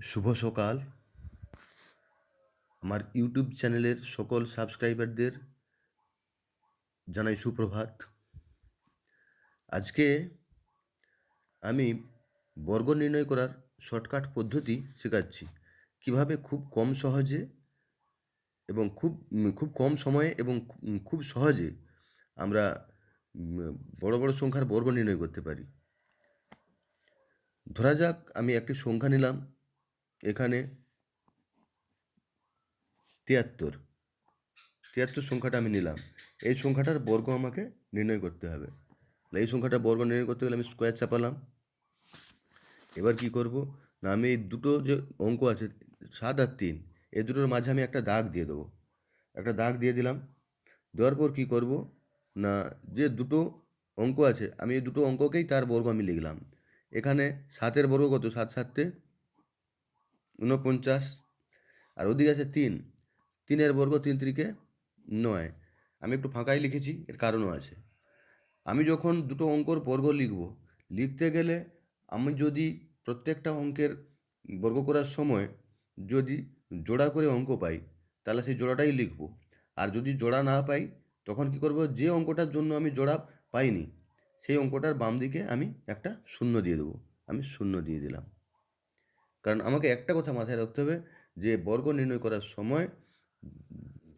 শুভ সকাল। আমার ইউটিউব চ্যানেলের সকল সাবস্ক্রাইবারদের জানাই সুপ্রভাত। আজকে আমি বর্গ নির্ণয় করার শর্টকাট পদ্ধতি শেখাচ্ছি। কীভাবে খুব কম সহজে এবং খুব খুব কম সময়ে এবং খুব সহজে আমরা বড় বড় সংখ্যার বর্গ নির্ণয় করতে পারি। ধরা যাক আমি একটি সংখ্যা নিলাম। এখানে তিয়াত্তর। তিয়াত্তর সংখ্যাটা আমি নিলাম। এই সংখ্যাটার বর্গ আমাকে নির্ণয় করতে হবে। তাহলে এই সংখ্যাটা বর্গ নির্ণয় করতে গেলে আমি স্কোয়ার চাপালাম। এবার কি করব? না, আমি এই দুটো যে অঙ্ক আছে, সাত আর তিন, এই দুটোর মাঝে আমি একটা দাগ দিয়ে দেবো। একটা দাগ দিয়ে দিলাম। দেওয়ার পর কী করব? না, যে দুটো অঙ্ক আছে, আমি এই দুটো অঙ্ককেই তার বর্গ আমি লিখলাম। এখানে সাতের বর্গ কত? সাত সাতে ঊনপঞ্চাশ, আর ওদিকে আছে তিন। তিনের বর্গ তিন তিরিকে নয়। আমি একটু ফাঁকাই লিখেছি, এর কারণও আছে। আমি যখন দুটো অঙ্কর বর্গ লিখব, লিখতে গেলে আমি যদি প্রত্যেকটা অঙ্কের বর্গ করার সময় যদি জোড়া করে অঙ্ক পাই, তাহলে সেই জোড়াটাই লিখব। আর যদি জোড়া না পাই, তখন কি করব, যে অঙ্কটার জন্য আমি জোড়া পাইনি, সেই অঙ্কটার বাম দিকে আমি একটা শূন্য দিয়ে দেবো। আমি শূন্য দিয়ে দিলাম। কারণ আমাকে একটা কথা মাথায় রাখতে হবে, যে বর্গ নির্ণয় করার সময়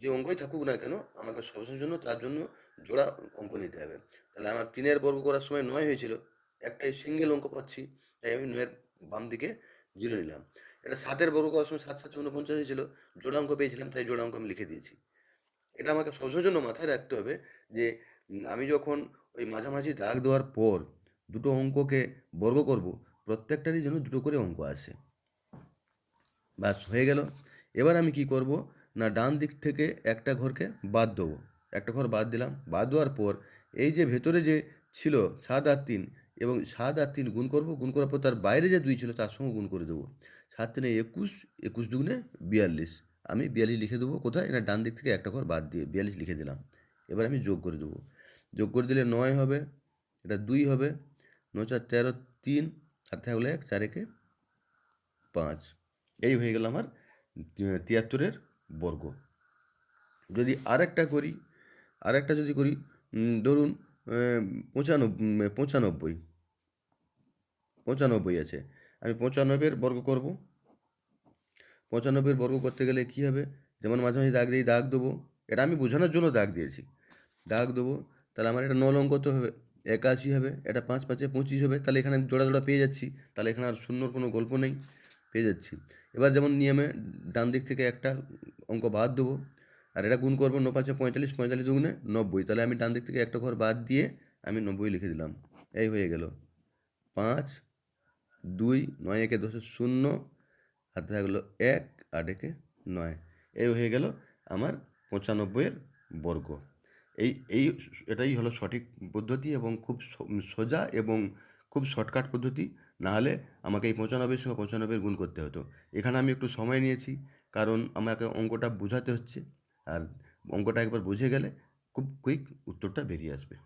যে অঙ্কই থাকুক না কেন, আমাকে সবসময়ের জন্য তার জন্য জোড়া অঙ্ক নিতে হবে। তাহলে আমার তিনের বর্গ করার সময় নয় হয়েছিল, একটাই সিঙ্গেল অঙ্ক পাচ্ছি, তাই আমি নয়ের বাম দিকে জিরো নিলাম। এটা সাতের বর্গ করার সময় সাত সাত উনপঞ্চাশ হয়েছিল, জোড়া অঙ্ক পেয়েছিলাম, তাই জোড়া অঙ্ক আমি লিখে দিয়েছি। এটা আমাকে সবসময়ের জন্য মাথায় রাখতে হবে, যে আমি যখন ওই মাঝামাঝি দাগ দেওয়ার পর দুটো অঙ্ককে বর্গ করব, প্রত্যেকটারই যেন দুটো করে অঙ্ক আসে। ব্যাস, হয়ে গেল। এবার আমি কি করব? না, ডান দিক থেকে একটা ঘরকে বাদ দেবো। একটা ঘর বাদ দিলাম। বাদ দেওয়ার পর এই যে ভেতরে যে ছিল সাত আর তিন এবং সাত আর তিন গুণ করব, গুণ করার পর তার বাইরে যে দুই ছিল তার সঙ্গে গুণ করে দেবো। সাত তিনে একুশ একুশ দুগুণে বিয়াল্লিশ। আমি বিয়াল্লিশ লিখে দেবো কোথায়? না, ডান দিক থেকে একটা ঘর বাদ দিয়ে বিয়াল্লিশ লিখে দিলাম। এবার আমি যোগ করে দেবো। যোগ করে দিলে নয় হবে, এটা দুই হবে। নয় চার তেরো তিন, আর থাকলে এক, চার একে পাঁচ। এই হয়ে গেল আমার তিয়াত্তরের বর্গ। যদি আরেকটা করি, আরেকটা যদি করি ধরুন পঁচানব্বই পঁচানব্বই পঁচানব্বই আছে। আমি পঁচানব্বইয়ের বর্গ করব। পঁচানব্বইয়ের বর্গ করতে গেলে কী হবে? যেমন মাঝে মাঝে দাগ দিয়ে দাগ দেবো। এটা আমি বোঝানোর জন্য দাগ দিয়েছি। দাগ দেবো, তাহলে আমার এটা নল অঙ্ক তো হবে, একাশি হবে, এটা পাঁচ পাঁচে পঁচিশ হবে, তাহলে এখানে জোড়া জোড়া পেয়ে যাচ্ছি, তাহলে এখানে আর শূন্যর কোনো গল্প নেই। পেয়ে যাচ্ছি। এবার যেমন নিয়মে ডান দিক থেকে একটা অঙ্ক বাদ দেবো। আর এটা গুণ করব ন পাঁচে পঁয়তাল্লিশ পঁয়তাল্লিশ দুগুণে নব্বই। তাহলে আমি ডান দিক থেকে একটা ঘর বাদ দিয়ে আমি নব্বই লিখে দিলাম। এই হয়ে গেল। পাঁচ, দুই, নয়, একে দশে শূন্য হাতে থাকল এক, আট, একে নয়। এই হয়ে গেল আমার পঁচানব্বইয়ের বর্গ। এই এই এটাই হলো সঠিক পদ্ধতি এবং খুব সোজা এবং খুব শর্টকাট পদ্ধতি না হলে আমাকে এই পঁচানব্বই সঙ্গে পঁচানব্বই গুণ করতে হতো। এখানে আমি একটু সময় নিয়েছি, কারণ আমাকে অঙ্কটা বোঝাতে হচ্ছে, আর অঙ্কটা একবার বুঝে গেলে খুব কুইক উত্তরটা বেরিয়ে আসবে।